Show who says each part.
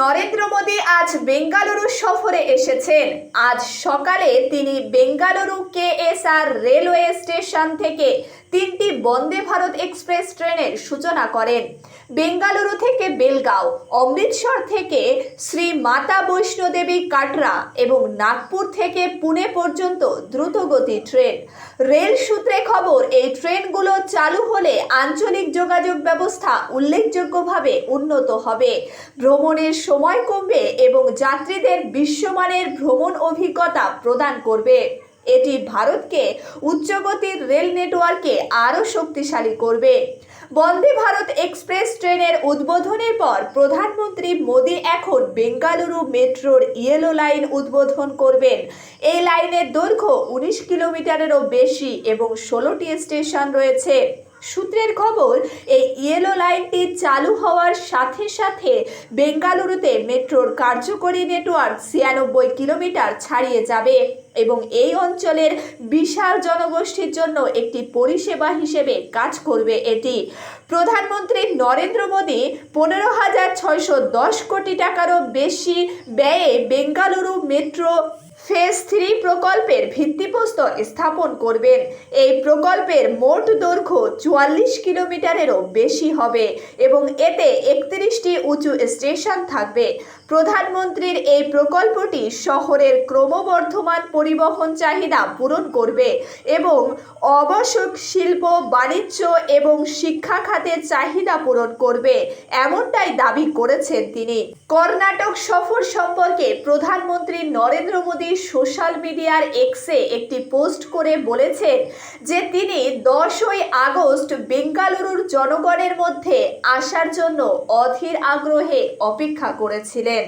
Speaker 1: নরেন্দ্র মোদী আজ বেঙ্গালুরু সফরে এসেছেন। আজ সকালে তিনি বেঙ্গালুরু কেএসআর রেলওয়ে স্টেশন থেকে তিনটি বন্দে ভারত এক্সপ্রেস ট্রেনের সূচনা করেন। বেঙ্গালুরু থেকে বেলগাঁও, অমৃতসর থেকে শ্রী মাতা বৈষ্ণোদেবী কাটরা এবং নাগপুর থেকে পুনে পর্যন্ত দ্রুতগতি ট্রেন। রেল সূত্রে খবর, এই ট্রেনগুলো চালু হলে আঞ্চলিক যোগাযোগ ব্যবস্থা উল্লেখযোগ্যভাবে উন্নত হবে। ভ্রমণের সময় কমবে এবং যাত্রীদের বিশ্বমানের ভ্রমণ অভিজ্ঞতা প্রদান করবে। এটি ভারতকে উচ্চগতির রেল নেটওয়ার্কে আরও শক্তিশালী করবে। বন্দে ভারত এক্সপ্রেস ট্রেনের উদ্বোধনের পর প্রধানমন্ত্রী মোদী এখন বেঙ্গালুরু মেট্রোর ইয়েলো লাইন উদ্বোধন করবেন। এই লাইনের দৈর্ঘ্য উনিশ কিলোমিটারেরও বেশি এবং ষোলোটি স্টেশন রয়েছে। সূত্রের খবর, এই ইয়েলো লাইনটি চালু হওয়ার সাথে সাথে বেঙ্গালুরুতে মেট্রোর কার্যকরী নেটওয়ার্ক ছিয়ানব্বই কিলোমিটার ছাড়িয়ে যাবে এবং এই অঞ্চলের বিশাল জনগোষ্ঠীর জন্য একটি পরিষেবা হিসেবে কাজ করবে এটি। প্রধানমন্ত্রী নরেন্দ্র মোদী পনেরো হাজার ছয়শো দশ কোটি টাকারও বেশি ব্যয়ে বেঙ্গালুরু মেট্রো ফেজ থ্রি প্রকল্পের ভিত্তিপ্রস্তর স্থাপন করবেন। এই প্রকল্পের মোট দৈর্ঘ্য চুয়াল্লিশ কিলোমিটারেরও বেশি হবে এবং এতে একত্রিশটি উঁচু স্টেশন থাকবে। প্রধানমন্ত্রীর এই প্রকল্পটি শহরের ক্রমবর্ধমান পরিবহন চাহিদা পূরণ করবে এবং আবশ্যক শিল্প, বাণিজ্য এবং শিক্ষা খাতের চাহিদা পূরণ করবে, এমনটাই দাবি করেছেন তিনি। কর্ণাটক সফর সম্পর্কে প্রধানমন্ত্রী নরেন্দ্র মোদী সোশ্যাল মিডিয়ার এক্সে একটি পোস্ট করে বলেছেন যে তিনি দশই আগস্ট বেঙ্গালুরুর জনগণের মধ্যে আসার জন্য অধীর আগ্রহে অপেক্ষা করেছিলেন।